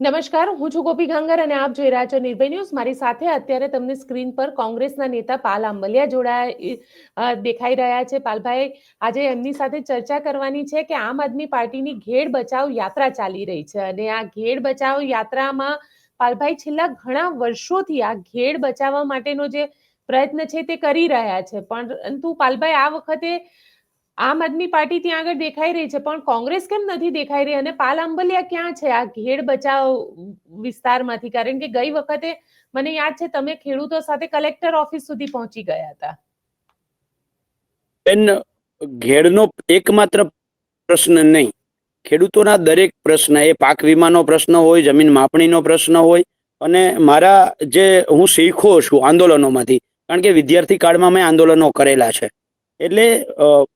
નમસ્કાર, હું છું ગોપી ગાંગર અને આપ જોઈ રહ્યા છો નિર્ભય ન્યૂઝ. મારી સાથે અત્યારે તમને સ્ક્રીન પર કોંગ્રેસના નેતા પાલ આંબલિયા જોડાયા દેખાઈ રહ્યા છે. પાલભાઈ, આજે એમની સાથે ચર્ચા કરવાની છે કે આમ આદમી પાર્ટીની ઘેડ બચાવ યાત્રા ચાલી રહી છે અને આ ઘેડ બચાવ યાત્રામાં પાલભાઈ, છેલ્લા ઘણા વર્ષોથી આ ઘેડ બચાવવા માટેનો જે પ્રયત્ન છે તે કરી રહ્યા છે. પરંતુ પાલભાઈ, આ વખતે આમ આદમી પાર્ટી ત્યાં આગળ દેખાઈ રહી છે, પણ કોંગ્રેસ કેમ નથી દેખાઈ રહી અને પાલ આંબલિયા ક્યાં છે આ ઘેડ બચાવ વિસ્તારમાંથી? કારણ કે ગઈ વખતે મને યાદ છે, તમે ખેડૂતો સાથે કલેક્ટર ઓફિસ સુધી પહોંચી ગયા હતા. બેન, ઘેડનો એકમાત્ર પ્રશ્ન નહીં. ખેડૂતોના દરેક પ્રશ્ન, એ પાક વીમાનો પ્રશ્ન હોય, જમીન માપણીનો પ્રશ્ન હોય, અને મારા જે હું શીખો છું આંદોલનોમાંથી, કારણ કે વિદ્યાર્થી કાળમાં મેં આંદોલનો કરેલા છે. એટલે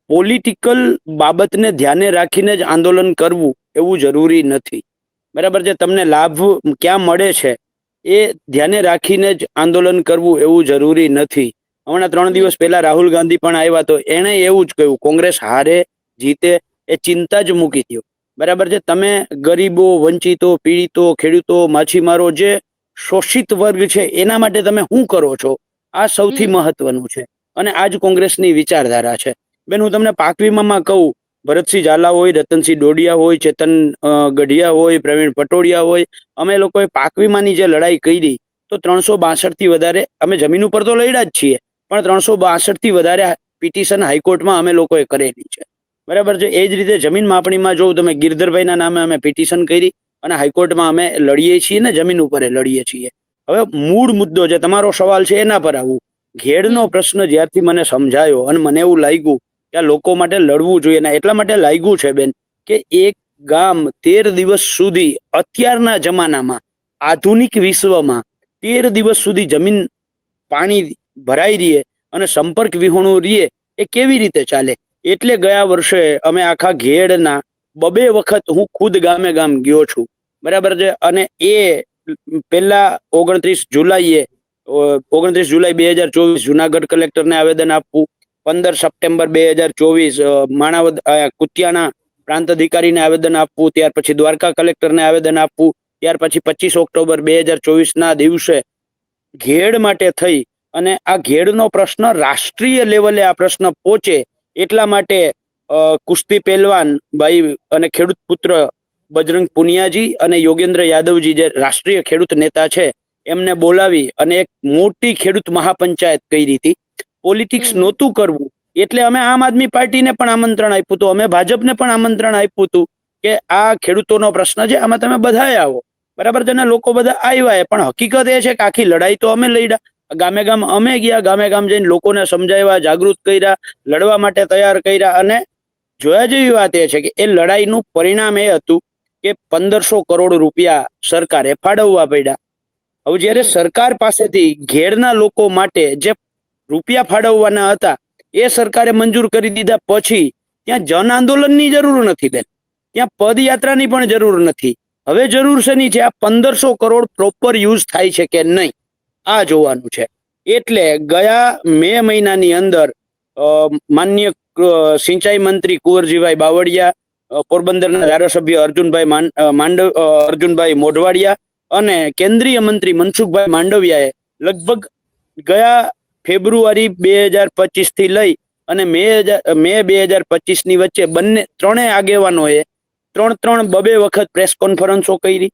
પોલિટિકલ બાબતને ધ્યાને રાખીને જ આંદોલન કરવું એવું જરૂરી નથી. બરાબર છે? તમને લાભ ક્યાં મળે છે એ ધ્યાને રાખીને જ આંદોલન કરવું એવું જરૂરી નથી. હમણાં ત્રણ દિવસ પહેલા રાહુલ ગાંધી પણ આવ્યા તો એણે એવું જ કહ્યું કોંગ્રેસ હારે જીતે એ ચિંતા જ મૂકી દો બરાબર છે? તમે ગરીબો વંચિતો પીડિતો ખેડૂતો માછીમારો જે શોષિત વર્ગ છે એના માટે તમે શું કરો છો? આ સૌથી. મહત્વનું છે. અને આ જ કોંગ્રેસની વિચારધારા છે. બેન, હું તમને પાક વીમામાં કહું, ભરતસિંહ ઝાલા હોય, રતનસિંહ ડોડિયા હોય, ચેતન ગઢિયા હોય, પ્રવીણ પટોડિયા હોય, અમે લોકોએ પાક વીમાની જે લડાઈ કરી, તો ત્રણસો બાસઠથી વધારે અમે જમીન ઉપર તો લડ્યા જ છીએ, પણ ત્રણસો બાસઠથી વધારે પિટિશન હાઈકોર્ટમાં અમે લોકોએ કરેલી છે. બરાબર છે? એ જ રીતે જમીન માપણીમાં જોઉં તમે ગિરધરભાઈના નામે અમે પિટિશન કરી અને હાઈકોર્ટમાં અમે લડીએ છીએ ને જમીન ઉપર લડીએ છીએ. હવે મૂળ મુદ્દો જે તમારો સવાલ છે, એના પર આવું. ઘેડનો. પ્રશ્ન જ્યારથી મને સમજાયો અને મને એવું લાગ્યું કે આ લોકો માટે લડવું જોઈએ. ને એટલા માટે લાગ્યું છે બેન કે એક ગામ તેર દિવસ સુધી અત્યારના જમાનામાં, આધુનિક વિશ્વમાં તેર દિવસ સુધી જમીન પાણી ભરાઈ રહીએ અને સંપર્ક વિહોણું રહીએ, એ કેવી રીતે ચાલે? એટલે ગયા વર્ષે અમે આખા ઘેડના બબે વખત હું ખુદ ગામે ગામ ગયો છું. બરાબર છે? અને એ પહેલા ઓગણત્રીસ જુલાઈએ ઓગણત્રીસ જુલાઈ બે હજાર ચોવીસ જુનાગઢ કલેક્ટરને આવેદન આપવું. પંદર સપ્ટેમ્બર બે હજાર ચોવીસ માણાવદ કુતિયાના પ્રાંત અધિકારીને આવેદન આપવું. ત્યાર પછી દ્વારકા કલેક્ટરને આવેદન આપવું. ત્યાર પછી પચીસ ઓક્ટોબર બે હજાર ચોવીસના દિવસે ઘેડ માટે થઈ અને આ ઘેડનો પ્રશ્ન રાષ્ટ્રીય લેવલે આ પ્રશ્ન પહોંચે એટલા માટે કુસ્તી પહેલવાન ભાઈ અને ખેડૂત પુત્ર બજરંગ પુનિયાજી અને યોગેન્દ્ર યાદવજી જે રાષ્ટ્રીય ખેડૂત નેતા છે એમને બોલાવી અને એક મોટી ખેડૂત મહાપંચાયત કરી હતી. પોલિટિક્સ નહોતું કરવું. એટલે અમે આમ આદમી પાર્ટીને પણ આમંત્રણ આપ્યું હતું. અમે ભાજપને પણ આમંત્રણ આપ્યું હતું કે આ ખેડૂતોનો પ્રશ્ન છે આમાં તમે બધાએ આવો. બરાબર છે લોકો બધા આવ્યા પણ હકીકત એ છે કે આખી લડાઈ તો અમે લડ્યા. ગામે ગામ અમે ગયા. ગામે ગામ જઈને લોકોને સમજાવ્યા જાગૃત કર્યા લડવા માટે તૈયાર કર્યા. અને જોયા જેવી વાત એ છે કે એ લડાઈનું પરિણામ એ હતું કે પંદરસો કરોડ રૂપિયા સરકારે ફાળવવા પડ્યા. હવે જ્યારે સરકાર પાસેથી ઘેરના લોકો માટે જે રૂપિયા ફાળવવાના હતા, એ સરકારે મંજૂર કરી દીધા પછી ત્યાં જન આંદોલનની જરૂર નથી બેન. ત્યાં પદયાત્રાની પણ જરૂર નથી. હવે જરૂર શેની છે? આ પંદરસો કરોડ પ્રોપર યુઝ થાય છે કે નહીં? આ જોવાનું છે. એટલે ગયા મે મહિનાની અંદર માન્ય સિંચાઈ મંત્રી કુંવરજીભાઈ બાવળિયા પોરબંદરના ધારાસભ્ય અર્જુનભાઈ માંડ- અર્જુનભાઈ મોઢવાડિયા અને કેન્દ્રીય મંત્રી મનસુખભાઈ માંડવિયાએ લગભગ ગયા ફેબ્રુઆરી બે હજાર પચીસથી લઈ અને મે હજાર મે બે હજાર પચીસની વચ્ચે બંને ત્રણેય આગેવાનોએ ત્રણ ત્રણ બબે વખત પ્રેસ કોન્ફરન્સો કરી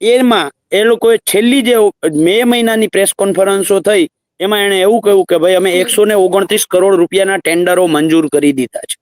એમાં એ લોકોએ છેલ્લી જે મે મહિનાની પ્રેસ કોન્ફરન્સો થઈ, એમાં એણે એવું કહ્યું કે ભાઈ અમે. એકસો ને ઓગણત્રીસ કરોડ રૂપિયાના ટેન્ડરો મંજૂર કરી દીધા છે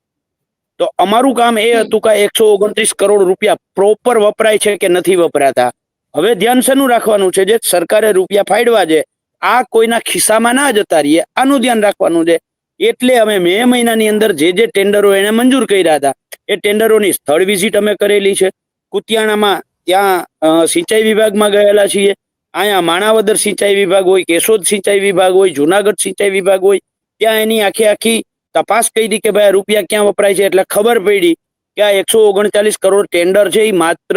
તો અમારું કામ એ હતું કે એકસો ઓગણત્રીસ કરોડ રૂપિયા પ્રોપર વપરાય છે કે નથી વપરાતા હવે ધ્યાન શેનું રાખવાનું છે? જે સરકારે રૂપિયા ફાડવા છે, આ કોઈના ખિસ્સામાં ના જતા રહીએ, આનું ધ્યાન રાખવાનું છે. એટલે અમે મે મહિનાની અંદર જે જે ટેન્ડરો એને મંજૂર કર્યા હતા, એ ટેન્ડરોની સ્થળ વિઝિટ અમે કરેલી છે. કુતિયાણામાં ત્યાં સિંચાઈ વિભાગમાં ગયેલા છીએ. અહીંયા માણાવદર સિંચાઈ વિભાગ હોય, કેશોદ સિંચાઈ વિભાગ હોય, જુનાગઢ સિંચાઈ વિભાગ હોય, ત્યાં એની આખી આખી તપાસ કરી કે ભાઈ રૂપિયા ક્યાં વપરાય છે? એટલે ખબર પડી કે આ એકસો ઓગણચાલીસ કરોડ ટેન્ડર છે એ માત્ર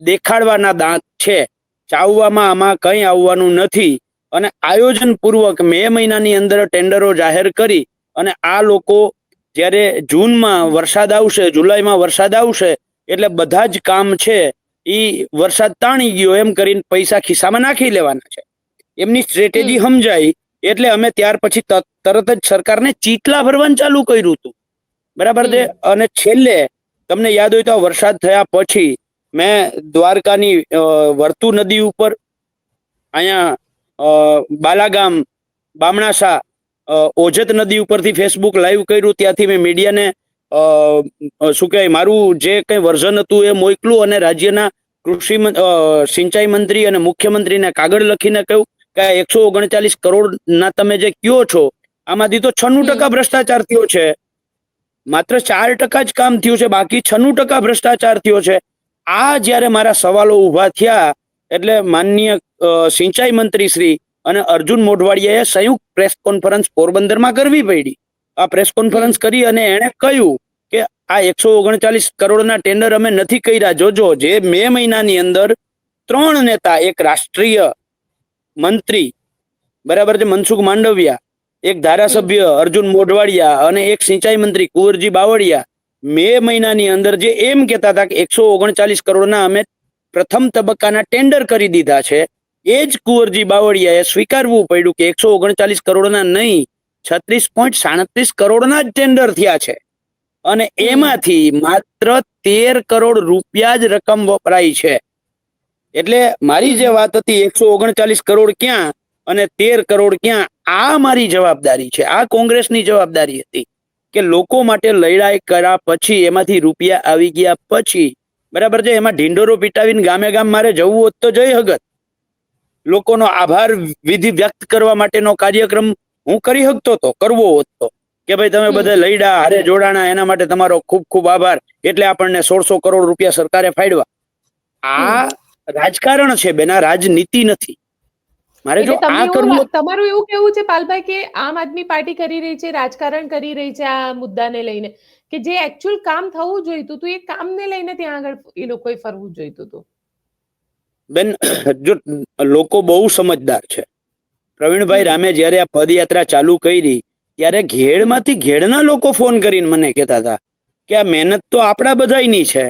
દેખાડવાના દાંત છે. ચાવવામાં આમાં કંઈ આવવાનું નથી. અને આયોજન પૂર્વક મે મહિનાની અંદર ટેન્ડરો જાહેર કરી અને આ લોકો જ્યારે જૂનમાં વરસાદ આવશે જુલાઈમાં વરસાદ આવશે એટલે બધા જ કામ છે એ વરસાદ તાણી ગયો એમ કરીને પૈસા ખિસ્સામાં નાખી લેવાના છે. એમની સ્ટ્રેટેજી સમજાઈ એટલે અમે ત્યાર પછી તરત જ સરકારને ચીટલા ભરવાનું ચાલુ કર્યું હતું. બરાબર છે? અને છેલ્લે તમને યાદ હોય તો વરસાદ થયા પછી મેં દ્વારકાની વર્તુ નદી ઉપર અહીંયા બાલાગામ બામણાસા ઓજત નદી ઉપરથી ફેસબુક લાઈવ કર્યું. ત્યાંથી મેં મીડિયાને શું કહેવાય મારું જે કંઈ વર્ઝન હતું એ મોકલું અને રાજ્યના કૃષિ સિંચાઈ મંત્રી અને મુખ્યમંત્રીને કાગળ લખીને કહ્યું કે એકસો ઓગણચાલીસ કરોડના તમે જે કયો છો આમાંથી તો છન્નું ટકા ભ્રષ્ટાચાર થયો છે. માત્ર ચાર ટકા જ કામ થયું છે બાકી છન્નું ટકા ભ્રષ્ટાચાર થયો છે. આ જ્યારે મારા સવાલો ઊભા થયા, એટલે માનનીય સિંચાઈ મંત્રી શ્રી અને અર્જુન મોઢવાડિયાએ સંયુક્ત પ્રેસ કોન્ફરન્સ પોરબંદરમાં કરવી પડી. આ પ્રેસ કોન્ફરન્સ કરી અને એણે કહ્યું કે આ એકસો ઓગણચાલીસ કરોડના ટેન્ડર અમે નથી કર્યા. જોજો, જે મે મહિનાની અંદર ત્રણ નેતા, એક રાષ્ટ્રીય મંત્રી, બરાબર છે, મનસુખ માંડવિયા, એક ધારાસભ્ય અર્જુન મોઢવાડિયા અને એક સિંચાઈ મંત્રી કુંવરજી બાવળિયા મે મહિનાની અંદર જે એમ કહેતા હતા કે એકસો ઓગણચાલીસ કરોડના અમે પ્રથમ તબક્કાના ટેન્ડર કરી દીધા છે એ જ કુંવરજી બાવળિયાએ સ્વીકારવું પડ્યું કે એકસો ઓગણચાલીસ કરોડના નહીં છત્રીસ પોઈન્ટ સાડત્રીસ કરોડના જ ટેન્ડર થયા છે. અને એમાંથી માત્ર તેર કરોડ રૂપિયા જ રકમ વપરાઈ છે. એટલે મારી જે વાત હતી એકસો ઓગણચાલીસ કરોડ ક્યાં અને તેર કરોડ ક્યાં આ મારી જવાબદારી છે. આ કોંગ્રેસની જવાબદારી હતી. કે લોકો માટે લડાઈ કર્યા પછી એમાંથી રૂપિયા આવી ગયા પછી બરાબર છે? એમાં ઢીંડોરો પીટાવીને ગામે ગામ મારે જવું હોત તો જઈ હગત. લોકોનો આભાર વિધિ વ્યક્ત કરવા માટેનો કાર્યક્રમ હું કરી શકતો તો કરવો હોત તો. કે ભાઈ તમે બધા લઈડા હારે જોડાણા એના માટે તમારો ખૂબ ખૂબ આભાર. એટલે આપણને સોળસો કરોડ રૂપિયા સરકારે ફાડવા આ રાજકારણ છે બેના રાજનીતિ નથી. મારે જો આ કરવું તમારું એવું કેવું છે પાલભાઈ કે આમ આદમી પાર્ટી કરી રહી છે રાજકારણ કરી રહી છે આ મુદ્દાને લઈને? કે જે એકચ્યુઅલ કામ થવું જોઈતું હતું એ કામને લઈને ત્યાં આગળ એ લોકોએ ફરવું જોઈતું હતું? બેન જો લોકો બહુ સમજદાર છે. પ્રવીણભાઈ રામે જ્યારે આ પદયાત્રા ચાલુ કરી ત્યારે ઘેડમાંથી ઘેડના લોકો ફોન કરીને મને કહેતા હતા કે આ મહેનત તો આપણા બધાની છે.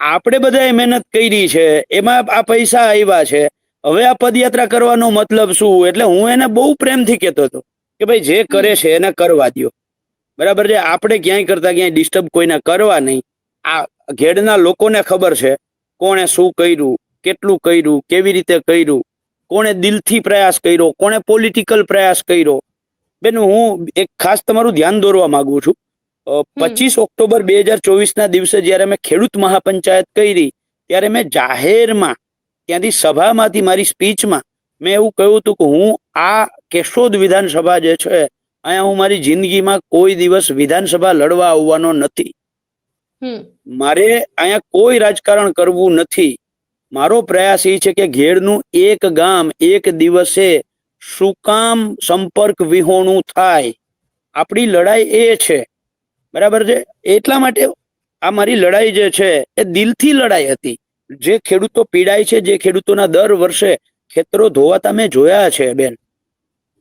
આપણે બધાએ મહેનત કરી છે એમાં આ પૈસા આવ્યા છે. હવે આ પદયાત્રા કરવાનો મતલબ શું? એટલે હું એને બહુ પ્રેમથી કહેતો હતો કે ભાઈ જે કરે છે એને કરવા દ્યો. બરાબર છે? આપણે ક્યાંય કરતા ક્યાંય ડિસ્ટર્બ કોઈને કરવા નહીં. આ ઘેડના લોકોને ખબર છે કોણે શું કર્યું કેટલું કર્યું કેવી રીતે કર્યું કોણે દિલથી પ્રયાસ કર્યો કોણે પોલિટિકલ પ્રયાસ કર્યો. બેન હું એક ખાસ તમારું ધ્યાન દોરવા માંગુ છું. પચીસ ઓક્ટોબર બે હજાર ચોવીસના દિવસે જ્યારે મેં ખેડૂત મહાપંચાયત કરી ત્યારે મેં જાહેરમાં ત્યાંથી સભામાંથી મારી સ્પીચમાં મેં એવું કહ્યું હતું કે હું આ કેશોદ વિધાનસભા જે છે અહીંયા હું મારી જિંદગીમાં કોઈ દિવસ વિધાનસભા લડવા આવવાનો નથી. મારે અહીંયા કોઈ રાજકારણ કરવું નથી. મારો પ્રયાસ એ છે કે ઘેડનું એક ગામ એક દિવસે શું કામ સંપર્ક વિહોણું થાય. આપણી લડાઈ એ છે. બરાબર છે? એટલા માટે આ મારી લડાઈ જે છે એ દિલથી લડાઈ હતી. જે ખેડૂતો પીડાય છે જે ખેડૂતોના દર વર્ષે ખેતરો ધોવાતા મેં જોયા છે બેન.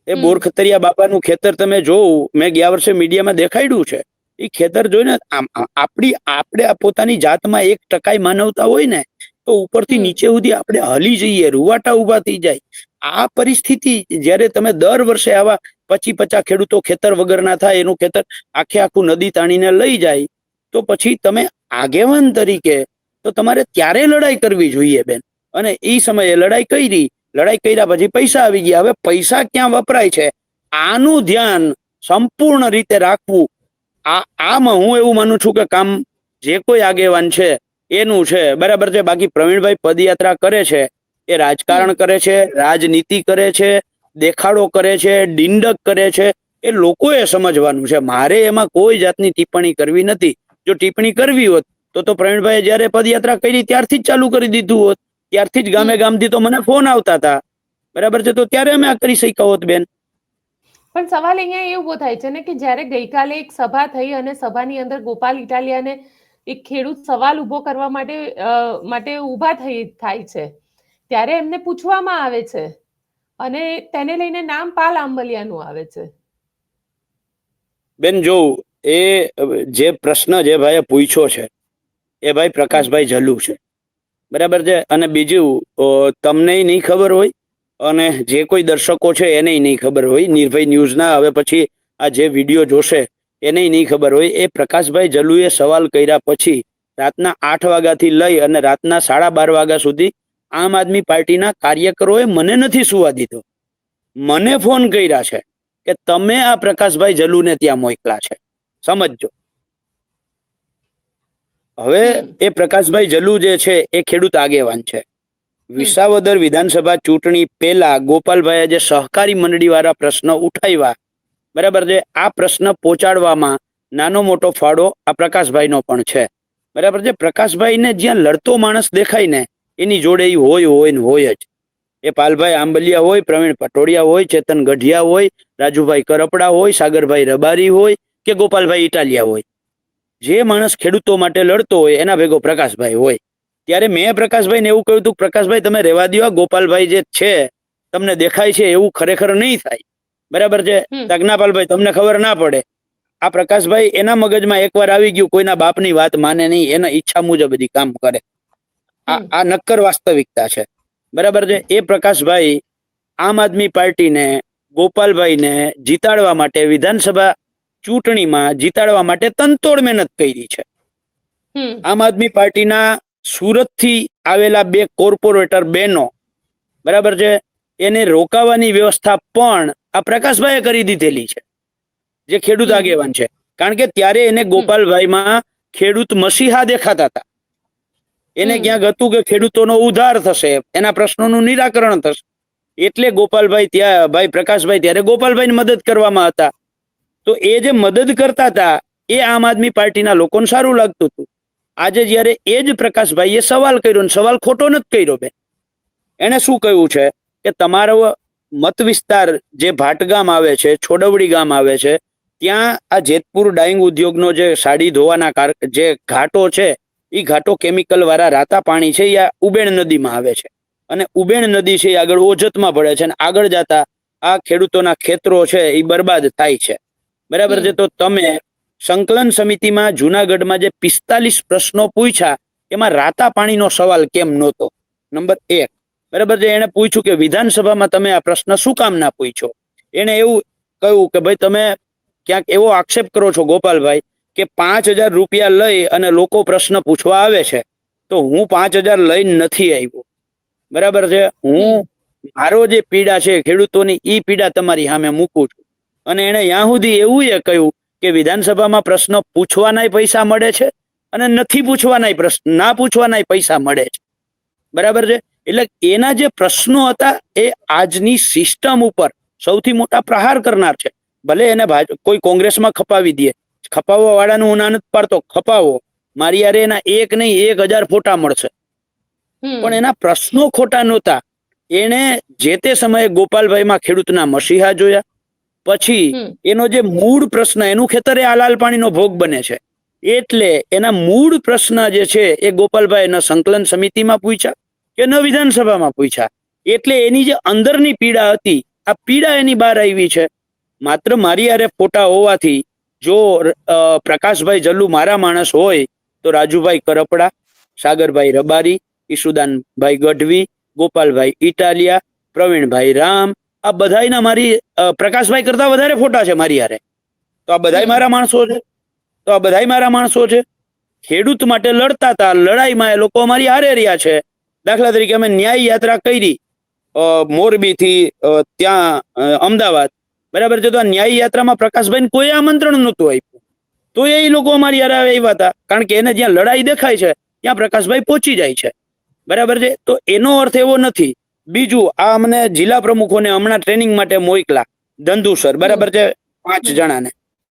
એ બોરખતરિયા બાપાનું ખેતર તમે જોવું. મેં ગયા વર્ષે મીડિયામાં દેખાડ્યું છે. એ ખેતર જોઈને આપણી આપણે પોતાની જાતમાં એક ટકાઈ માનવતા હોય ને તો ઉપરથી નીચે સુધી આપણે હલી જઈએ રૂવાટા ઊભા થઈ જાય. આ પરિસ્થિતિ જ્યારે તમે દર વર્ષે આવા પચી પચાસ ખેડૂતો ખેતર વગરના થાય એનું ખેતર આખે આખું નદી તાણીને લઈ જાય તો પછી તમે આગેવાન તરીકે તો તમારે ત્યારે લડાઈ કરવી જોઈએ બેન. અને એ સમયે લડાઈ કરી, લડાઈ કર્યા પછી પૈસા આવી ગયા. હવે પૈસા ક્યાં વપરાય છે? આનું ધ્યાન સંપૂર્ણ રીતે રાખવું. આ, આમાં હું એવું માનું છું કે કામ જે કોઈ આગેવાન છે, એનું છે. બરાબર છે? બાકી પ્રવીણભાઈ પદયાત્રા કરે છે, એ રાજકારણ કરે છે, રાજનીતિ કરે છે, દેખાડો કરે છે, ડિંડક કરે છે. એ લોકોએ સમજવાનું છે. મારે એમાં કોઈ જાતની ટિપ્પણી કરવી નથી. જો ટિપ્પણી કરવી હોત તો તો પ્રવીણભાઈ જયારે પદયાત્રા કરી ત્યારથી જ ચાલુ કરી દીધું હોત. ત્યારથી જ ગામે ગામથી તો મને ફોન આવતા હતા. બરાબર છે? તો ત્યારે અમે આ કરી શક્યા હોત બેન. પણ સવાલ અહીંયા એ ઊભો થાય છે ને કે જ્યારે ગઈકાલે એક સભા થઈ અને સભાની અંદર ગોપાલ ઇટાલિયાને એક ખેડૂત સવાલ ઊભો કરવા માટે માટે ઊભા થઈ થાય છે. ત્યારે એમને પૂછવામાં આવે છે અને તેને લઈને નામ પાલ આંબલિયાનું આવે છે. બેન જો એ જે પ્રશ્ન જે ભાઈએ પૂછ્યો છે એ ભાઈ પ્રકાશભાઈ જલ્લુ છે. બરાબર છે? અને બીજું તમને નહીં ખબર હોય, અને જે કોઈ દર્શકો છે એને નહીં ખબર હોય નિર્ભય ન્યૂઝના, હવે પછી આ જે વીડિયો જોશે, એને નહીં ખબર હોય, એ પ્રકાશભાઈ જલુએ સવાલ કર્યા પછી રાતના આઠ વાગ્યાથી લઈ અને રાતના સાડા બાર વાગ્યા સુધી આમ આદમી પાર્ટીના કાર્યકરોએ મને નથી સુવા દીધો. મને ફોન કર્યા છે કે તમે આ પ્રકાશભાઈ જલુને ત્યાં મોકલા છે. સમજજો. હવે એ પ્રકાશભાઈ જલુ જે છે એ ખેડૂત આગેવાન છે. વિસાવદર વિધાનસભા ચૂંટણી પહેલા ગોપાલભાઈએ જે સહકારી મંડળી વાળા પ્રશ્ન ઉઠાવ્યા બરાબર છે? આ પ્રશ્ન પહોંચાડવામાં નાનો મોટો ફાળો આ પ્રકાશભાઈનો પણ છે. બરાબર છે? પ્રકાશભાઈને જ્યાં લડતો માણસ દેખાય ને એની જોડે એ હોય હોય ને હોય જ. એ પાલભાઈ આંબલિયા હોય પ્રવીણ પટોડિયા હોય ચેતન ગઢિયા હોય રાજુભાઈ કરપડા હોય સાગરભાઈ રબારી હોય કે ગોપાલભાઈ ઇટાલિયા હોય. જે માણસ ખેડૂતો માટે લડતો હોય એના ભેગો પ્રકાશભાઈ હોય. ત્યારે મેં પ્રકાશભાઈને એવું કહ્યું હતું પ્રકાશભાઈ તમે રહેવા દો ગોપાલભાઈ જે છે તમને દેખાય છે એવું ખરેખર નહીં થાય. બરાબર છે. તજ્ઞાપાલભાઈ તમને ખબર ના પડે. આ પ્રકાશભાઈ એના મગજમાં એકવાર આવી ગયું કોઈના બાપની વાત માને નહીં એના ઈચ્છા મુજબ બધી કામ કરે. આ આ નક્કર વાસ્તવિકતા છે. બરાબર છે? એ પ્રકાશભાઈ આમ આદમી પાર્ટીને ગોપાલભાઈને જીતાડવા માટે વિધાનસભા ચૂંટણીમાં જીતાડવા માટે તનતોડ મહેનત કરી છે. આમ આદમી પાર્ટીના સુરતથી આવેલા બે કોર્પોરેટર બેનો બરાબર છે એને રોકાવાની વ્યવસ્થા પણ આ પ્રકાશભાઈએ કરી દીધેલી છે જે ખેડૂત. આગેવાન છે. કારણ કે ત્યારે એને ગોપાલભાઈમાં ખેડૂત મસીહા દેખાતા હતા. એને. ક્યાંક હતું કે ખેડૂતોનો ઉદ્ધાર થશે એના પ્રશ્નોનું નિરાકરણ થશે. એટલે ગોપાલભાઈ ત્યાં ભાઈ પ્રકાશભાઈ ત્યારે ગોપાલભાઈ મદદ કરવામાં હતા. તો એ જે મદદ કરતા હતા, એ આમ આદમી પાર્ટીના લોકોને સારું લાગતું હતું. આજે જ્યારે એ જ પ્રકાશભાઈએ સવાલ કર્યો ને સવાલ ખોટો નથી કર્યો બેન. એને શું કહ્યું છે? કે તમારો મત વિસ્તાર જે ભાટગામ આવે છે, છોડવડી ગામ આવે છે, ત્યાં આ જેતપુર ડાઈંગ ઉદ્યોગનો જે સાડી ધોવાના જે ઘાટો છે એ ઘાટો કેમિકલ વાળા રાતા પાણી છે એ ઉબેણ નદીમાં આવે છે. અને ઉબેણ નદી છે એ આગળ ઓજતમાં ભળે છે અને આગળ જતા આ ખેડૂતોના ખેતરો છે એ બરબાદ થાય છે. બરાબર છે? તો તમે સંકલન સમિતિમાં જુનાગઢમાં જે પિસ્તાલીસ પ્રશ્નો પૂછ્યા એમાં રાતા પાણીનો સવાલ કેમ નહોતો? નંબર એક. બરાબર છે? એને પૂછ્યું કે વિધાનસભામાં તમે આ પ્રશ્ન શું કામ ના પૂછ્યો એને એવું કહ્યું કે ભાઈ તમે ક્યાંક એવો આક્ષેપ કરો છો ગોપાલભાઈ કે પાંચ હજાર રૂપિયા લઈ અને લોકો પ્રશ્ન પૂછવા આવે છે તો હું પાંચ હજાર લઈને નથી આવ્યો. બરાબર છે? હું મારો જે પીડા છે ખેડૂતોની ઈ પીડા તમારી સામે મૂકું છું. અને એને ત્યાં સુધી એવું એ કહ્યું કે વિધાનસભામાં પ્રશ્ન પૂછવાનાય પૈસા મળે છે અને નથી પૂછવાનાય પ્રશ્ન ના પૂછવાનાય પૈસા મળે છે. બરાબર છે? એટલે એના જે પ્રશ્નો હતા એ આજની સિસ્ટમ ઉપર સૌથી મોટા પ્રહાર કરનાર છે. ભલે એને કોઈ કોંગ્રેસમાં ખપાવી દે. ખપાવવા વાળાનું હું ના નથી પાડતો ખપાવો. મારી યારે એના એક નહીં એક હજાર ફોટા મળશે. પણ એના પ્રશ્નો ખોટા નહોતા. એને જે તે સમયે ગોપાલભાઈમાં ખેડૂતના મસીહા જોયા પછી એનો જે મૂળ પ્રશ્ન એનું ખેતર એ પાણીનો ભોગ બને છે. એટલે એના મૂળ પ્રશ્ન જે છે એ ગોપાલભાઈ ન સંકલન સમિતિમાં પૂછ્યા કે ન વિધાનસભામાં પૂછ્યા. એટલે એની જે અંદરની પીડા હતી આ પીડા એની બહાર આવી છે. માત્ર મારી આરે ફોટા હોવાથી જો પ્રકાશભાઈ જલ્લુ મારા માણસ હોય તો રાજુભાઈ કરપડા સાગરભાઈ રબારી ઈશુદાનભાઈ ગઢવી ગોપાલભાઈ ઇટાલિયા પ્રવીણભાઈ રામ આ બધાયના મારી પ્રકાશભાઈ કરતા વધારે ફોટા છે મારી હારે. તો આ બધાય મારા માણસો છે. તો આ બધાય મારા માણસો છે. ખેડૂત માટે લડતા હતા. લડાઈમાં એ લોકો અમારી હારે રહ્યા છે. દાખલા તરીકે અમે ન્યાય યાત્રા કરી. મોરબી થી ત્યાં અમદાવાદ. બરાબર છે? તો આ ન્યાય યાત્રામાં પ્રકાશભાઈને કોઈ આમંત્રણ નહોતું આપ્યું. તો એ લોકો અમારી હારે આવ્યા હતા. કારણ કે એને જ્યાં લડાઈ દેખાય છે, ત્યાં પ્રકાશભાઈ પહોંચી જાય છે. બરાબર છે? તો એનો અર્થ એવો નથી બીજું આ અમને જિલ્લા પ્રમુખોને હમણાં ટ્રેનિંગ માટે મોકલા. ધંધુસર બરાબર છે? પાંચ જણાને.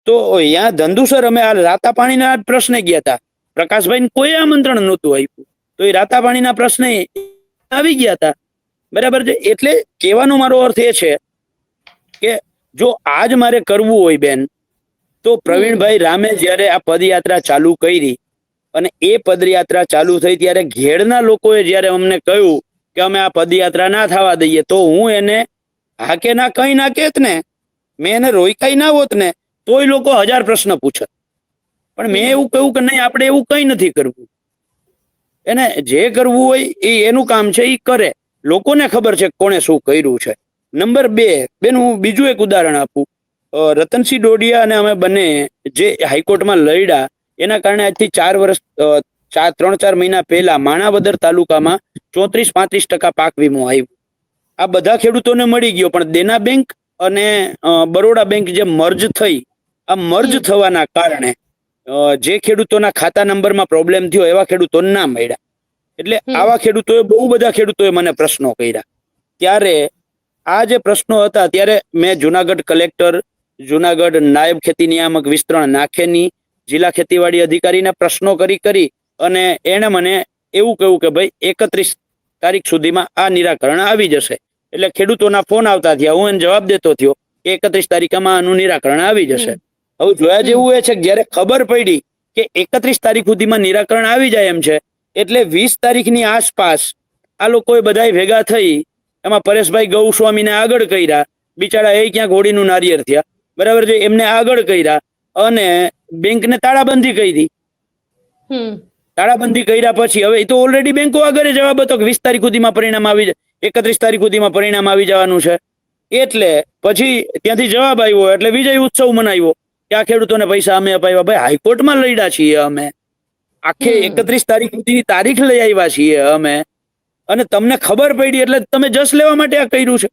તો અહીંયા ધંધુસર અમે આ રાતા પાણીના પ્રશ્ને ગયા હતા. પ્રકાશભાઈને કોઈ આમંત્રણ નહોતું આપ્યું. તો એ રાતા પાણીના પ્રશ્ને આવી ગયા હતા. બરાબર છે? એટલે કહેવાનો મારો અર્થ એ છે કે જો આજ મારે કરવું હોય બેન તો પ્રવીણભાઈ રામે જ્યારે આ પદયાત્રા ચાલુ કરી અને એ પદયાત્રા ચાલુ થઈ ત્યારે ઘેડના લોકોએ જ્યારે અમને કહ્યું અમે આ પદયાત્રા ના થવા દઈએ, તો હું એને હાકે ના, કઈ ના કેત ને, મેં એને રોકાઈ ના હોત ને, તોય લોકો હજાર પ્રશ્ન પૂછત. પણ મેં એવું કહ્યું કે નહીં, આપણે એવું કઈ નથી કરવું. એને જે કરવું હોય એ એનું કામ છે, એ કરે. લોકોને ખબર છે કોણે શું કર્યું છે. નંબર બે, બેન, હું બીજું એક ઉદાહરણ આપું. રતનસિંહ ડોડિયા અને અમે બંને જે હાઈકોર્ટમાં લડ્યા, એના કારણે આજથી ચાર વર્ષ ચાર ત્રણ ચાર મહિના પહેલા માણાવદર તાલુકામાં ચોત્રીસ પાંત્રીસ ટકા પાક વીમો આવ્યો. આ બધા ખેડૂતોને મળી ગયો પણ દેના બેંક અને બરોડા બેંક જે મર્જ થઈ આ મર્જ થવાના કારણે જે ખેડૂતોના ખાતા નંબરમાં પ્રોબ્લેમ થયો એવા ખેડૂતોને ના મળ્યા. એટલે આવા ખેડૂતોએ બહુ બધા ખેડૂતોએ મને પ્રશ્નો કર્યા. ત્યારે આ જે પ્રશ્નો હતા ત્યારે મેં જુનાગઢ કલેક્ટર જુનાગઢ નાયબ ખેતી નિયામક વિસ્તરણ નાખેની જિલ્લા ખેતીવાડી અધિકારીને પ્રશ્નો કરી કરી અને એણે મને એવું કહ્યું કે ભાઈ, એકત્રીસ તારીખ સુધીમાં આ નિરાકરણ આવી જશે. એટલે ખેડૂતોના ફોન આવતા થયા, હું એને જવાબ દેતો થયો કે એકત્રીસ તારીખમાં આનું નિરાકરણ આવી જશે. હવે જોયા જેવું એ છે જ્યારે ખબર પડી કે એકત્રીસ તારીખ સુધીમાં નિરાકરણ આવી જાય એમ છે, એટલે વીસ તારીખની આસપાસ આ લોકોએ બધાય ભેગા થઈ એમાં પરેશભાઈ ગૌસ્વામીને આગળ કર્યા. બિચારા એ ક્યાંક હોળીનું નારિયેર થયા. બરાબર છે, એમને આગળ કર્યા અને બેંકને તાળાબંધી કરી. હમ. તાળાબંધી કર્યા પછી હવે એ તો ઓલરેડી બેંકો આગળ જવાબ હતો કે વીસ તારીખ સુધીમાં પરિણામ આવી એકત્રીસ તારીખ સુધીમાં પરિણામ આવી જવાનું છે. એટલે પછી ત્યાંથી જવાબ આવ્યો એટલે વિજય ઉત્સવ મનાવ્યો કે આ ખેડૂતોને પૈસા અમે અપાવ્યા. ભાઈ હાઈકોર્ટમાં લડ્યા છીએ અમે. આખે એકત્રીસ તારીખ સુધીની તારીખ લઈ આવ્યા છીએ અમે. અને તમને ખબર પડી એટલે તમે જસ લેવા માટે આ કર્યું છે.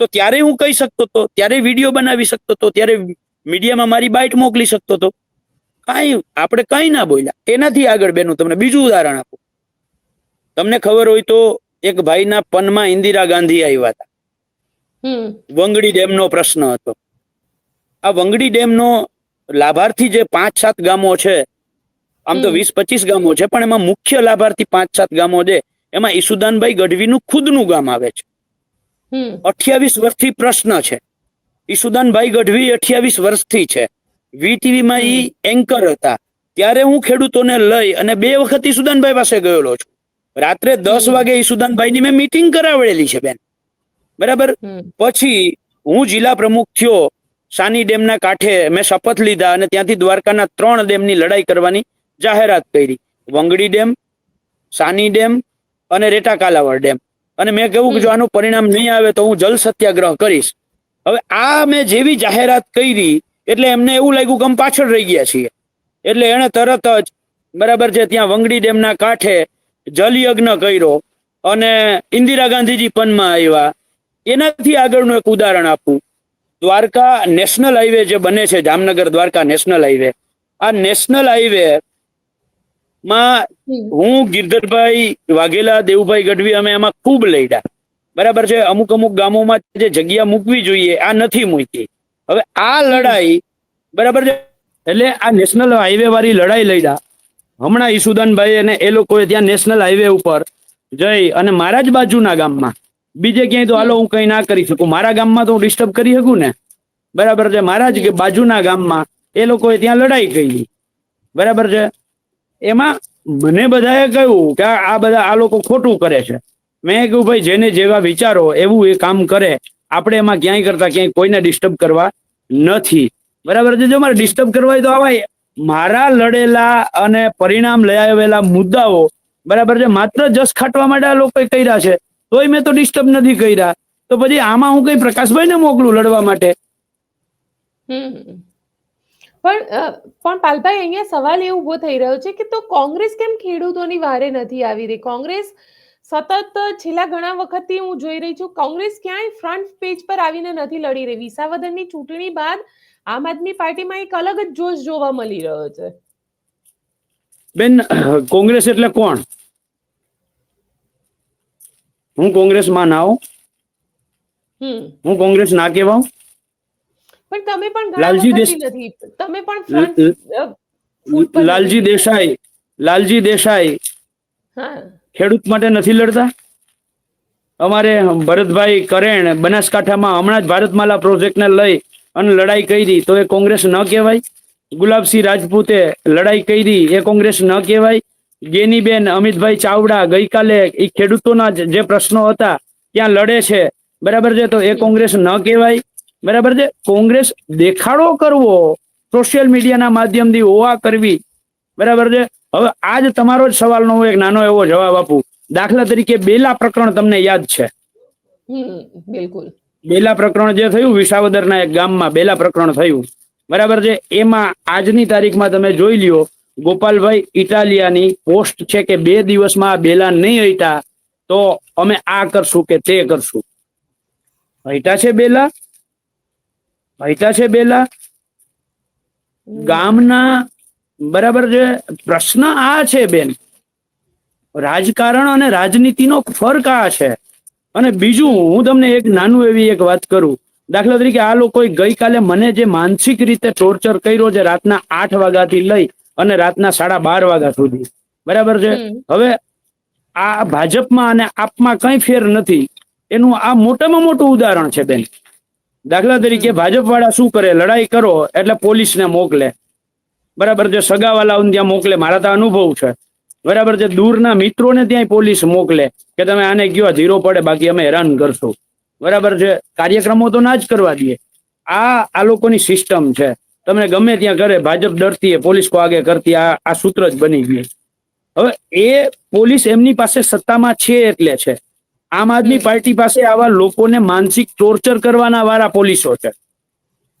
તો ત્યારે હું કહી શકતો હતો ત્યારે વીડિયો બનાવી શકતો હતો ત્યારે મીડિયામાં મારી બાઇટ મોકલી શકતો હતો કાંઈ આપણે કઈ ના બોલ્યા. એનાથી આગળ બેનું તમને બીજું ઉદાહરણ આપું. તમને ખબર હોય તો એક ભાઈના પનમાં ઇન્દિરા ગાંધી આવ્યા હતા. વંગડી વંગડી ડેમનો પ્રશ્ન હતો. આ વંગડી ડેમનો લાભાર્થી જે પાંચ સાત ગામો છે આમ તો વીસ પચીસ ગામો છે પણ એમાં મુખ્ય લાભાર્થી પાંચ સાત ગામો છે. એમાં ઈસુદાનભાઈ ગઢવીનું ખુદનું ગામ આવે છે. અઠ્યાવીસ વર્ષથી પ્રશ્ન છે. ઈસુદાનભાઈ ગઢવી અઠ્યાવીસ વર્ષથી છે. વીટીવીમાં ઈ એન્કર હતા. ત્યારે હું ખેડૂતોને લઈ અને બે વખત ઈસુદાનભાઈ પાસે ગયેલો છું. રાત્રે દસ વાગે વાગે સુદાનભાઈની મેં મિટિંગ કરાવેલી છે બેન. બરાબર? પછી હું જિલ્લા પ્રમુખ થયો. સાની ડેમના કાંઠે મેં શપથ લીધા અને ત્યાંથી દ્વારકાના ત્રણ ડેમની લડાઈ કરવાની જાહેરાત કરી. વંગડી ડેમ સાની ડેમ અને રેટા કાલાવડ ડેમ. અને મેં કહ્યું કે જો આનું પરિણામ નહીં આવે તો હું જલ સત્યાગ્રહ કરીશ. હવે આ મેં જેવી જાહેરાત કરી એટલે એમને એવું લાગ્યું કે અમે પાછળ રહી ગયા છીએ. એટલે એણે તરત જ બરાબર છે ત્યાં વંગડી ડેમના કાંઠે જલયજ્ઞ કર્યો અને ઇન્દિરા ગાંધીજી પનમાં આવ્યા. એનાથી આગળનું એક ઉદાહરણ આપું. દ્વારકા નેશનલ હાઈવે જે બને છે, જામનગર દ્વારકા નેશનલ હાઈવે, આ નેશનલ હાઈવે માં હું ગિરધરભાઈ વાઘેલા, દેવુભાઈ ગઢવી અમે એમાં ખૂબ લડ્યા બરાબર છે, અમુક અમુક ગામોમાં જે જગ્યા મૂકવી જોઈએ, આ નથી મૂકી. હવે આ લડાઈ, બરાબર છે? એટલે આ નેશનલ હાઈવે વાળી લડાઈ લડ્યા. હમણાં ઈસુદાનભાઈ અને એ લોકોએ ત્યાં નેશનલ હાઈવે ઉપર જઈ અને મારા જ બાજુના ગામમાં, બીજે ક્યાંય તો હાલો હું કઈ ના કરી શકું, મારા ગામમાં તો હું ડિસ્ટર્બ કરી શકું ને? બરાબર છે? મારા જ બાજુના ગામમાં એ લોકોએ ત્યાં લડાઈ કરી. બરાબર છે? એમાં મને બધાએ કહ્યું કે આ બધા આ લોકો ખોટું કરે છે. મેં કહ્યું ભાઈ જેને જેવા વિચારો, એવું એ કામ કરે. આપણે એમાં ક્યાંય કરતા ક્યાંય કોઈને ડિસ્ટર્બ કરવા નથી. બરાબર? છે જો મારે ડિસ્ટર્બ કરવા તો આવા મારા લડેલા અને પરિણામ લઈ આવેલા મુદ્દાઓ, બરાબર છે? માત્ર જસ ખાટવા માટે આ લોકોએ કર્યા છે, તોય મેં તો ડિસ્ટર્બ નથી કર્યા. તો પછી આમાં હું કઈ પ્રકાશભાઈને મોકલું લડવા માટે? પણ પણ પાલભાઈ, અહીંયા સવાલ એ ઊભો થઈ રહ્યો છે કે તો કોંગ્રેસ કેમ ખેડૂતોની વારે નથી આવી રહી? કોંગ્રેસ સતત છેલ્લા ઘણા વખતથી હું જોઈ રહી છું કોંગ્રેસ ક્યાંય ફ્રન્ટ પેજ પર આવીને નથી લડી રહી. વિસાવદરની ચૂંટણી બાદ આમ આદમી પાર્ટીમાં એક અલગ જ જોશ જોવા મળી રહ્યો છે. બેન કોંગ્રેસ એટલે કોણ? હું કોંગ્રેસમાં ના આવું હમ. હું કોંગ્રેસ ના કહેવાઉં? પણ તમે પણ લાલજી દેસાઈ તમે પણ લાલજી દેસાઈ લાલજી દેસાઈ. હા. ખેડૂત માટે નથી લડતા? અમારે ભરતભાઈ કરેણ બનાસકાંઠામાં હમણાં જ ભારતમાલા પ્રોજેક્ટને લઈ અને લડાઈ કરી, તો એ કોંગ્રેસ ન કહેવાય? ગુલાબસિંહ રાજપૂતે લડાઈ કરી, એ કોંગ્રેસ ન કહેવાય? ગેનીબેન, અમિતભાઈ ચાવડા ગઈકાલે એ ખેડૂતોના જ પ્રશ્નો હતા ત્યાં લડે છે? બરાબર છે? તો એ કોંગ્રેસ ન કહેવાય. બરાબર છે? કોંગ્રેસ દેખાડો કરવો, સોશિયલ મીડિયાના માધ્યમથી હોવા કરવી. બરાબર છે? હવે આજ તમારો જ સવાલનો હું એક નાનો એવો જવાબ આપું. દાખલા તરીકે બેલા પ્રકરણ તમને યાદ છે? બિલકુલ. બેલા પ્રકરણ જે થયું વિસાવદરના એક ગામમાં બેલા પ્રકરણ થયું. બરાબર છે? એમાં આજની તારીખમાં તમે જોઈ લ્યો ગોપાલભાઈ ઇટાલિયાની પોસ્ટ છે કે બે દિવસમાં આ બેલા નહીં હતા તો અમે આ કરશું કે તે કરશું. હટ્યા છે બેલા? હટ્યા છે બેલા? ગામના બરાબર છે? પ્રશ્ન આ છે બેન. રાજકારણ અને રાજનીતિનો ફરક આ છે. અને બીજું હું તમને એક નાનું એવી એક વાત કરું. દાખલા તરીકે આ લોકોએ ગઈકાલે મને જે માનસિક રીતે ટોર્ચર કર્યો છે રાતના આઠ વાગ્યાથી લઈ અને રાતના સાડા બાર વાગ્યા સુધી. બરાબર છે? હવે આ ભાજપમાં અને આપમાં કઈ ફેર નથી. એનું આ મોટામાં મોટું ઉદાહરણ છે બેન. દાખલા તરીકે ભાજપ વાળા શું કરે? લડાઈ કરો એટલે પોલીસને મોકલે. બરાબર છે સગાવાલાઓને ત્યાં મોકલે. મારા તો અનુભવ છે. બરાબર જે દૂરના મિત્રોને ત્યાં પોલીસ મોકલે કે તમે આને ગયો ધીરો પડે બાકી અમે હેરાન કરશું. બરાબર છે કાર્યક્રમો તો ના જ કરવા દઈએ. આ આ લોકોની સિસ્ટમ છે. તમને ગમે ત્યાં કરે ભાજપ ડરતી એ પોલીસ કો આગે કરતી આ આ સૂત્ર જ બની ગયું. હવે એ પોલીસ એમની પાસે સત્તામાં છે એટલે છે. આમ આદમી પાર્ટી પાસે આવા લોકોને માનસિક ટોર્ચર કરવાના વાળા પોલીસો છે.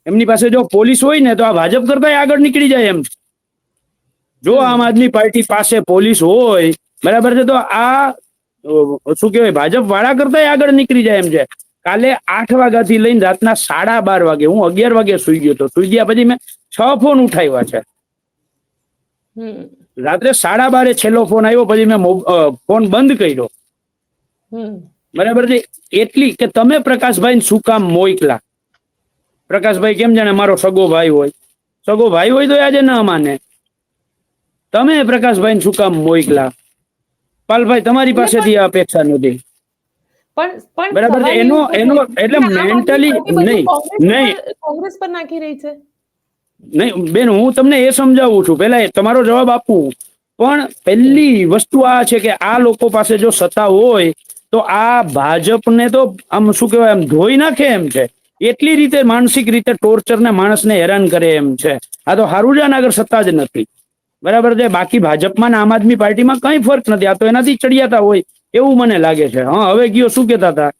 એમની પાસે જો પોલીસ હોય ને તો આ ભાજપ કરતા આગળ નીકળી જાય એમ. જો આમ આદમી પાર્ટી પાસે પોલીસ હોય બરાબર છે તો આ શું કહેવાય ભાજપ વાળા કરતા આગળ નીકળી જાય એમ છે. કાલે આઠ વાગ્યાથી લઈને રાતના સાડા બાર વાગે હું અગિયાર વાગે સુઈ ગયો તો સુઈ ગયા પછી મેં છ ફોન ઉઠાવ્યા છે. રાત્રે સાડા બારે છેલ્લો ફોન આવ્યો પછી મેં ફોન બંધ કર્યો. બરાબર છે એટલી કે તમે પ્રકાશભાઈ શું કામ મોકલા? પ્રકાશભાઈ કેમ જાણે મારો સગો ભાઈ હોય? સગો ભાઈ હોય તો આજે ના માને. તમે પ્રકાશભાઈ શું કામ મોકલા? પાલભાઈ તમારી પાસેથી આ અપેક્ષા નથી. બરાબર છે. એનો એનો એટલે મેન્ટલી નહીં. નહીં. કોંગ્રેસ પર નાખી રહી છે. નહીં બેન હું તમને એ સમજાવું છું. પેલા તમારો જવાબ આપું. પણ પહેલી વસ્તુ આ છે કે આ લોકો પાસે જો સત્તા હોય તો આ ભાજપને તો આમ શું કહેવાય આમ ધોઈ નાખે એમ છે. એટલી રીતે માનસિક રીતે ટોર્ચર ને માણસને હેરાન કરે એમ છે. આ તો હારુજાનગર સત્તા જ નથી. બરાબર છે? બાકી ભાજપમાં ને આમ આદમી પાર્ટીમાં કઈ ફરક નથી. આ તો એનાથી ચડિયાતા હોય એવું મને લાગે છે. હા હવે ગયો શું કેતા હતા?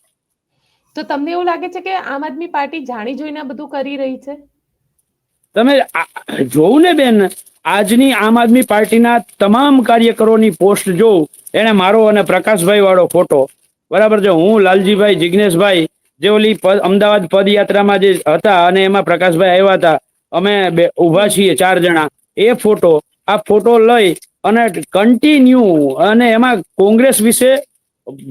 તો તમને એવું લાગે છે કે આમ આદમી પાર્ટી જાણી જોઈને બધું કરી રહી છે? તમે જોવું ને બેન આજની આમ આદમી પાર્ટીના તમામ કાર્યકરોની પોસ્ટ જોઉં એને મારો અને પ્રકાશભાઈ વાળો ફોટો. બરાબર છે? હું લાલજીભાઈ જિગ્નેશભાઈ જે ઓલી પદ- અમદાવાદ પદયાત્રામાં જે હતા અને એમાં પ્રકાશભાઈ આવ્યા હતા, અમે બે ઊભા છીએ ચાર જણા. એ ફોટો, આ ફોટો લઈ અને કન્ટિન્યુ અને એમાં કોંગ્રેસ વિશે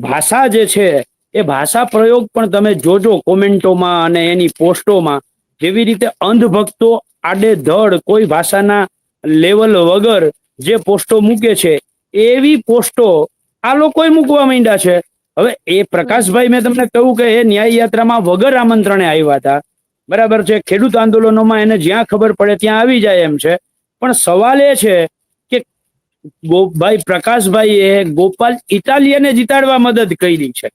ભાષા જે છે, એ ભાષા પ્રયોગ પણ તમે જોજો કોમેન્ટોમાં અને એની પોસ્ટોમાં. જેવી રીતે અંધભક્તો આડેધડ કોઈ ભાષાના લેવલ વગર જે પોસ્ટો મૂકે છે, એવી પોસ્ટો આ લોકોએ મૂકવા માંડ્યા છે. હવે એ પ્રકાશભાઈ મેં તમને કહ્યું કે એ ન્યાય યાત્રામાં વગર આમંત્રણે આવ્યા હતા. બરાબર છે ખેડૂત આંદોલનોમાં એને જ્યાં ખબર પડે ત્યાં આવી જાય એમ છે. પણ સવાલ એ છે કે ભાઈ પ્રકાશભાઈ એ ગોપાલ ઇટાલિયને જીતાડવા મદદ કરી છે.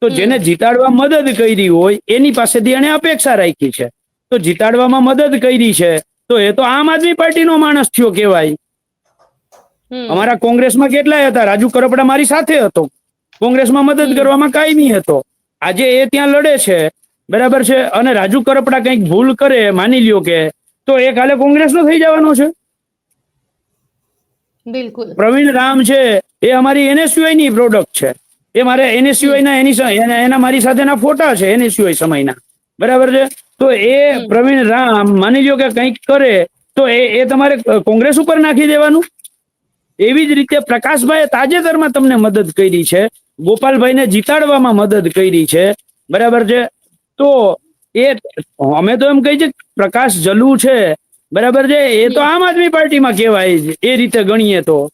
તો જેને જીતાડવા મદદ કરી હોય એની પાસેથી એને અપેક્ષા રાખી છે. તો જીતાડવામાં મદદ કરી છે તો એ તો આમ આદમી પાર્ટીનો માણસ થયો કહેવાય. હમ. અમારા કોંગ્રેસમાં કેટલાય હતા? રાજુ કરપડા મારી સાથે હતો. કોંગ્રેસમાં મદદ કરવામાં કાયમી હતો. આજે એ ત્યાં લડે છે બરાબર છે? અને રાજુ કરપડા કંઈક ભૂલ કરે માની લ્યો કે તો એ કાલે કોંગ્રેસનો થઈ જવાનો છે. બિલકુલ. પ્રવીણ રામ છે એ અમારી એનએસયુઆઈ ની પ્રોડક્ટ છે. એ મારે એનએસયુઆઈ ના એની એના મારી સાથેના ફોટા છે એનએસયુઆઈ સમયના. બરાબર છે? તો એ પ્રવીણ રામ માની લ્યો કે કંઈક કરે તો એ એ તમારે કોંગ્રેસ ઉપર નાખી દેવાનું? એવી જ રીતે પ્રકાશભાઈએ તાજેતરમાં તમને મદદ કરી છે. ગોપાલભાઈને જીતાડવામાં મદદ કરી છે. બરાબર છે? તો એ અમે તો એમ કહી છે પ્રકાશ જલુ છે. બરાબર છે? એ તો આમ આદમી પાર્ટીમાં કહેવાય છે. એ રીતે ગણીએ તો.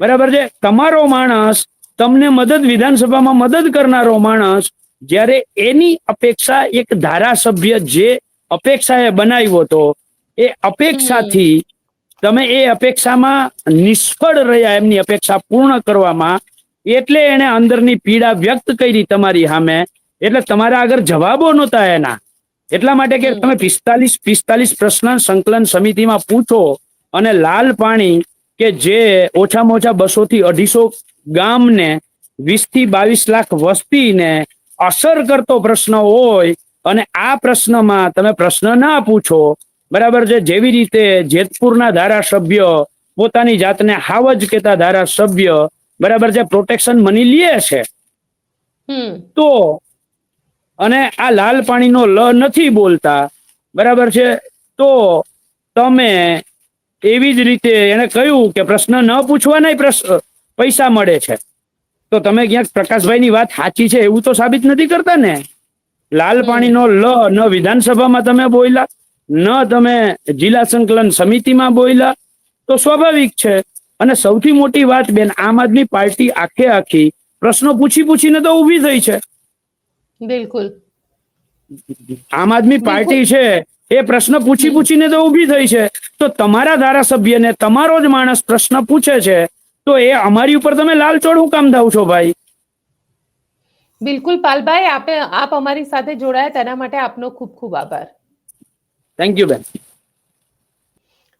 બરાબર છે? તમારો માણસ તમને મદદ વિધાનસભામાં મદદ કરનારો માણસ જ્યારે એની અપેક્ષા એક ધારાસભ્ય જે અપેક્ષાએ બનાવ્યો હતો એ અપેક્ષાથી તમે એ અપેક્ષામાં નિષ્ફળ રહ્યા એમની અપેક્ષા પૂર્ણ કરવામાં એટલે એને અંદરની પીડા વ્યક્ત કરી તમારી સામે. એટલે તમારા આગળ જવાબો નહોતા એના. એટલા માટે કે તમે પિસ્તાલીસ પિસ્તાલીસ પ્રશ્ન સંકલન સમિતિમાં પૂછો અને લાલ પાણી કે જે ઓછામાં ઓછા બસો થી અઢીસો ગામને વીસથી બાવીસ લાખ વસ્તીને અસર કરતો પ્રશ્ન હોય અને આ પ્રશ્નમાં તમે પ્રશ્ન ના પૂછો બરાબર છે? જેવી રીતે જેતપુરના ધારાસભ્ય પોતાની જાતને હાવજ કેતા ધારાસભ્ય બરાબર છે પ્રોટેક્શન મની લે છે. તો અને આ લાલ પાણીનો લ નથી બોલતા બરાબર છે તો તમે એવી જ રીતે એને કહ્યું કે પ્રશ્ન ન પૂછવાના પૈસા મળે છે. તો તમે ક્યાંક પ્રકાશભાઈની વાત સાચી છે એવું તો સાબિત નથી કરતા ને? લાલ પાણીનો લ ન વિધાનસભામાં તમે બોલ્યા ન તમે જિલ્લા સંકલન સમિતિમાં બોલ્યા તો સ્વાભાવિક છે. અને સૌથી મોટી વાત બેન આમ આદમી પાર્ટી આખે આખી પ્રશ્નો પૂછી પૂછીને તો ઊભી થઈ છે. બિલકુલ. આમ આદમી પાર્ટી છે એ પ્રશ્ન પૂછી પૂછીને તો ઊભી થઈ છે. તો તમારા ધારાસભ્યને તમારો જ માણસ પ્રશ્ન પૂછે છે તો એ અમારી ઉપર તમે લાલ ચોળું કામ દાવ છો ભાઈ? બિલકુલ પાલભાઈ આપે આપ અમારી સાથે જોડાયા તેના માટે આપનો ખૂબ ખૂબ આભાર. થેન્ક યુ બેન.